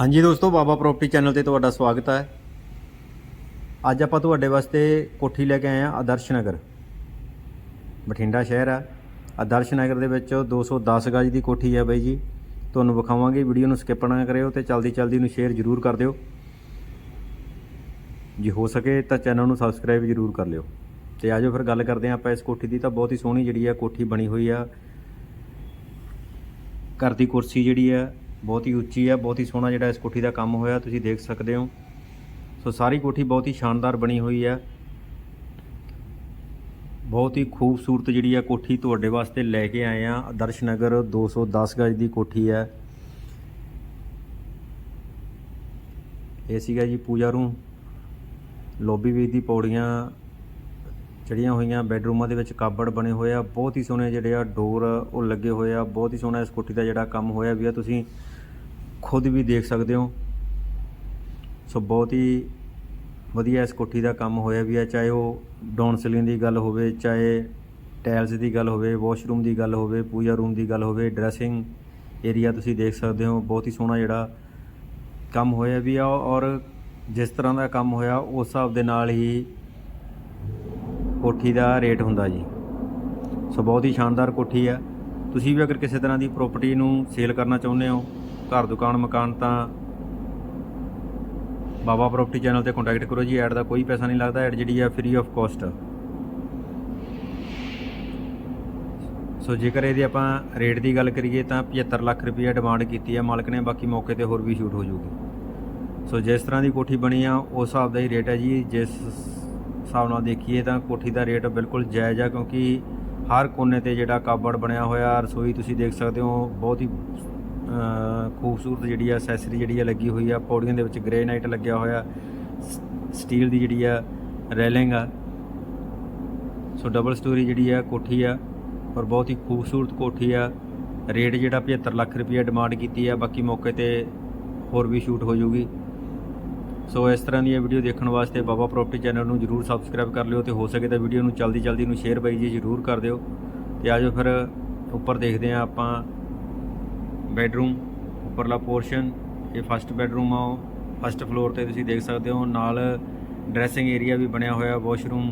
ਹਾਂਜੀ ਦੋਸਤੋ, ਬਾਬਾ property channel ਤੇ ਤੁਹਾਡਾ ਸਵਾਗਤ ਹੈ। ਅੱਜ ਆਪਾਂ ਤੁਹਾਡੇ ਵਾਸਤੇ ਕੋਠੀ ਲੈ ਕੇ ਆਏ ਹਾਂ ਆਦਰਸ਼ ਨਗਰ। ਬਠਿੰਡਾ ਸ਼ਹਿਰ ਆ ਆਦਰਸ਼ ਨਗਰ ਦੇ ਵਿੱਚ 210 ਗਜ ਦੀ ਕੋਠੀ ਹੈ ਬਾਈ ਜੀ। ਤੁਹਾਨੂੰ ਵਿਖਾਵਾਂਗੇ, ਵੀਡੀਓ ਨੂੰ ਸਕਿਪ ਨਾ ਕਰਿਓ ਤੇ ਚਲਦੀ ਚਲਦੀ ਨੂੰ ਸ਼ੇਅਰ ਜ਼ਰੂਰ ਕਰ ਦਿਓ। ਜੇ ਹੋ ਸਕੇ ਤਾਂ ਚੈਨਲ ਨੂੰ ਸਬਸਕ੍ਰਾਈਬ ਜ਼ਰੂਰ ਕਰ ਲਿਓ। ਤੇ ਆਜੋ ਫਿਰ ਗੱਲ ਕਰਦੇ ਹਾਂ ਆਪਾਂ ਇਸ ਕੋਠੀ ਦੀ। ਤਾਂ ਬਹੁਤ ਹੀ ਸੋਹਣੀ ਜਿਹੜੀ ਆ ਕੋਠੀ ਬਣੀ ਹੋਈ ਆ। ਘਰ ਦੀ ਕੁਰਸੀ ਜਿਹੜੀ ਆ ਬਹੁਤ ਹੀ ਉੱਚੀ ਹੈ ਬਹੁਤ ਹੀ ਸੋਹਣਾ ਜਿਹੜਾ ਇਸ ਕੋਠੀ ਦਾ ਕੰਮ ਹੋਇਆ, ਤੁਸੀਂ ਦੇਖ ਸਕਦੇ ਹੋ। ਸੋ ਸਾਰੀ ਕੋਠੀ ਬਹੁਤ ਹੀ ਸ਼ਾਨਦਾਰ ਬਣੀ ਹੋਈ ਆ। ਬਹੁਤ ਹੀ ਖੂਬਸੂਰਤ ਜਿਹੜੀ ਆ ਕੋਠੀ ਤੁਹਾਡੇ ਵਾਸਤੇ ਲੈ ਕੇ ਆਏ ਆ। ਆਦਰਸ਼ ਨਗਰ 210 ਗਜ ਦੀ ਕੋਠੀ ਹੈ ਇਹ ਸੀਗਾ ਜੀ ਪੂਜਾ ਰੂਮ ਲੌਬੀ ਵਿੱਚ ਦੀ ਪੌੜੀਆਂ ਚੜੀਆਂ ਹੋਈਆਂ, ਬੈੱਡਰੂਮਾਂ ਦੇ ਵਿੱਚ ਕਾਬੜ ਬਣੇ ਹੋਏ ਆ। ਬਹੁਤ ਹੀ ਸੋਹਣੇ ਜਿਹੜੇ ਆ ਡੋਰ ਉਹ ਲੱਗੇ ਹੋਏ ਆ। ਬਹੁਤ ਹੀ ਸੋਹਣਾ ਇਸ ਕੋਠੀ ਦਾ ਜਿਹੜਾ ਕੰਮ ਹੋਇਆ ਵੀ ਆ। ਤੁਸੀਂ ਖੁਦ ਵੀ ਦੇਖ ਸਕਦੇ ਹੋ। ਸੋ ਬਹੁਤ ਹੀ ਵਧੀਆ ਇਸ ਕੋਠੀ ਦਾ ਕੰਮ ਹੋਇਆ ਵੀ ਆ ਚਾਹੇ ਉਹ ਡਾਊਨ ਸੀਲਿੰਗ ਦੀ ਗੱਲ ਹੋਵੇ, ਚਾਹੇ ਟਾਇਲਸ ਦੀ ਗੱਲ ਹੋਵੇ, ਵਾਸ਼ਰੂਮ ਦੀ ਗੱਲ ਹੋਵੇ, ਪੂਜਾ ਰੂਮ ਦੀ ਗੱਲ ਹੋਵੇ, ਡਰੈਸਿੰਗ ਏਰੀਆ ਤੁਸੀਂ ਦੇਖ ਸਕਦੇ ਹੋ। ਬਹੁਤ ਹੀ ਸੋਹਣਾ ਜਿਹੜਾ ਕੰਮ ਹੋਇਆ ਵੀ ਆ ਔਰ ਜਿਸ ਤਰ੍ਹਾਂ ਦਾ ਕੰਮ ਹੋਇਆ, ਉਸ ਹਿਸਾਬ ਦੇ ਨਾਲ ਹੀ ਕੋਠੀ ਦਾ ਰੇਟ ਹੁੰਦਾ ਜੀ। ਸੋ ਬਹੁਤ ਹੀ ਸ਼ਾਨਦਾਰ ਕੋਠੀ ਆ। ਤੁਸੀਂ ਵੀ ਅਗਰ ਕਿਸੇ ਤਰ੍ਹਾਂ ਦੀ ਪ੍ਰਾਪਰਟੀ ਨੂੰ ਸੇਲ ਕਰਨਾ ਚਾਹੁੰਦੇ ਹੋ ਘਰ, ਦੁਕਾਨ, ਮਕਾਨ ਤਾਂ ਬਾਬਾ ਪ੍ਰਾਪਰਟੀ ਚੈਨਲ ਤੇ ਕੰਟੈਕਟ ਕਰੋ ਜੀ ਐਡ ਦਾ ਕੋਈ ਪੈਸਾ ਨਹੀਂ ਲੱਗਦਾ ਐਡ ਜਿਹੜੀ ਆ ਫ੍ਰੀ ਆਫ ਕਾਸਟ ਸੋ ਜੇਕਰ ਇਹਦੀ ਆਪਾਂ ਰੇਟ ਦੀ ਗੱਲ ਕਰੀਏ ਤਾਂ 75 ਲੱਖ ਰੁਪਏ ਡਿਮਾਂਡ ਕੀਤੀ ਹੈ ਮਾਲਕ ਨੇ, ਬਾਕੀ ਮੌਕੇ ਤੇ ਹੋਰ ਵੀ ਸ਼ੂਟ ਹੋ ਜੂਗੀ ਸੋ ਜਿਸ ਤਰ੍ਹਾਂ ਦੀ ਕੋਠੀ ਬਣੀ ਆ, ਉਸ ਹਿਸਾਬ ਦਾ ਹੀ ਰੇਟ ਹੈ ਜੀ। ਜਿਸ ਹਿਸਾਬ ਨਾਲ ਦੇਖੀਏ ਤਾਂ ਕੋਠੀ ਦਾ ਰੇਟ ਬਿਲਕੁਲ ਜਾਇਜ਼ ਆ, ਕਿਉਂਕਿ ਹਰ ਕੋਨੇ ਤੇ ਜਿਹੜਾ ਕਾਬੜ ਬਣਿਆ ਹੋਇਆ, ਰਸੋਈ ਤੁਸੀਂ ਦੇਖ ਸਕਦੇ ਹੋ, ਬਹੁਤ ਹੀ ਖੂਬਸੂਰਤ ਜਿਹੜੀ ਆ ਅਸੈਸਰੀ ਜਿਹੜੀ ਆ ਲੱਗੀ ਹੋਈ ਆ, ਪੌੜੀਆਂ ਦੇ ਵਿੱਚ ਗ੍ਰੇਨਾਈਟ ਲੱਗਿਆ ਹੋਇਆ, ਸ- ਸਟੀਲ ਦੀ ਜਿਹੜੀ ਆ ਰੈਲਿੰਗ ਆ। ਸੋ ਡਬਲ ਸਟੋਰੀ ਜਿਹੜੀ ਆ, ਕੋਠੀ ਆ, ਔਰ ਬਹੁਤ ਹੀ ਖੂਬਸੂਰਤ ਕੋਠੀ ਆ। ਰੇਟ ਜਿਹੜਾ 75 ਲੱਖ ਰੁਪਏ ਡਿਮਾਂਡ ਕੀਤੀ ਆ, ਬਾਕੀ ਮੌਕੇ ਤੇ ਹੋਰ ਵੀ ਸ਼ੂਟ ਹੋ ਜਾਊਗੀ। ਸੋ ਇਸ ਤਰ੍ਹਾਂ ਦੀਆਂ ਵੀਡੀਓ ਦੇਖਣ ਵਾਸਤੇ ਬਾਬਾ ਪ੍ਰਾਪਰਟੀ ਚੈਨਲ ਨੂੰ ਜਰੂਰ ਸਬਸਕ੍ਰਾਈਬ ਕਰ ਲਿਓ ਤੇ ਹੋ ਸਕੇ ਤਾਂ ਵੀਡੀਓ ਨੂੰ ਜਲਦੀ ਜਲਦੀ ਨੂੰ ਸ਼ੇਅਰ ਬਾਈ ਜੀ ਜਰੂਰ ਕਰ ਦਿਓ। ਤੇ ਆਜੋ ਫਿਰ, ਉੱਪਰ ਦੇਖਦੇ ਹਾਂ ਆਪਾਂ ਬੈਡਰੂਮ, ਉੱਪਰਲਾ ਪੋਰਸ਼ਨ, ਇਹ ਫਸਟ ਬੈਡਰੂਮ ਆ ਉਹ। ਫਸਟ ਫਲੋਰ ਤੇ ਤੁਸੀਂ ਦੇਖ ਸਕਦੇ ਹੋ, ਨਾਲ ਡਰੈਸਿੰਗ ਏਰੀਆ ਵੀ ਬਣਿਆ ਹੋਇਆ ਵਾਸ਼ਰੂਮ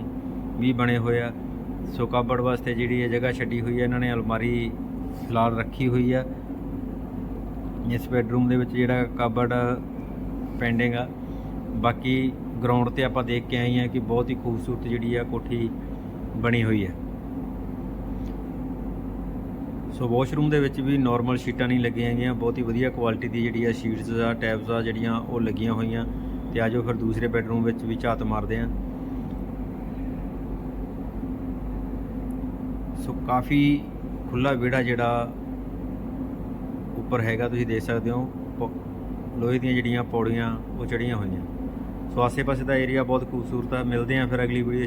ਵੀ ਬਣੇ ਹੋਏ ਆ। ਸੋ ਕਾਬੜ ਵਾਸਤੇ ਜਿਹੜੀ ਇਹ ਜਗ੍ਹਾ ਛੱਡੀ ਹੋਈ ਹੈ, ਇਹਨਾਂ ਨੇ ਅਲਮਾਰੀ ਫਿਲਹਾਲ ਰੱਖੀ ਹੋਈ ਆ। ਇਸ ਬੈਡਰੂਮ ਦੇ ਵਿੱਚ ਜਿਹੜਾ ਕਾਬੜ ਪੈਂਡਿੰਗ ਆ। ਬਾਕੀ ਗਰਾਊਂਡ ਤੇ ਆਪਾਂ ਦੇਖ ਕੇ ਆਏ ਹਾਂ ਕਿ ਬਹੁਤ ਹੀ ਖੂਬਸੂਰਤ ਜਿਹੜੀ ਆ ਕੋਠੀ ਬਣੀ ਹੋਈ ਹੈ। ਸੋ ਵਾਸ਼ਰੂਮ ਦੇ ਵਿੱਚ ਵੀ ਨਾਰਮਲ ਸ਼ੀਟਾਂ ਨਹੀਂ ਲੱਗੀਆਂ ਹੈਗੀਆਂ। ਬਹੁਤ ਹੀ ਵਧੀਆ ਕੁਆਲਿਟੀ ਦੀ ਜਿਹੜੀ ਆ ਸ਼ੀਟਸ ਆ ਟੈਬਸ ਆ ਜਿਹੜੀਆਂ ਉਹ ਲੱਗੀਆਂ ਹੋਈਆਂ। ਤੇ ਆਜੋ ਫਿਰ ਦੂਸਰੇ ਬੈਡਰੂਮ ਵਿੱਚ ਵੀ ਝਾਤ ਮਾਰਦੇ ਹਾਂ ਸੋ ਕਾਫੀ ਖੁੱਲਾ ਵਿਹੜਾ ਜਿਹੜਾ ਉੱਪਰ ਹੈਗਾ, ਤੁਸੀਂ ਦੇਖ ਸਕਦੇ ਹੋ। ਪ- ਲੋਹੇ ਦੀਆਂ ਜਿਹੜੀਆਂ ਪੌੜੀਆਂ, ਉਹ ਚੜੀਆਂ ਹੋਈਆਂ। ਸੋ ਆਸੇ-ਪਾਸੇ ਦਾ ਏਰੀਆ ਬਹੁਤ ਖੂਬਸੂਰਤ ਆ। ਮਿਲਦੇ ਆ ਫਿਰ ਅਗਲੀ ਵੀਡੀਓ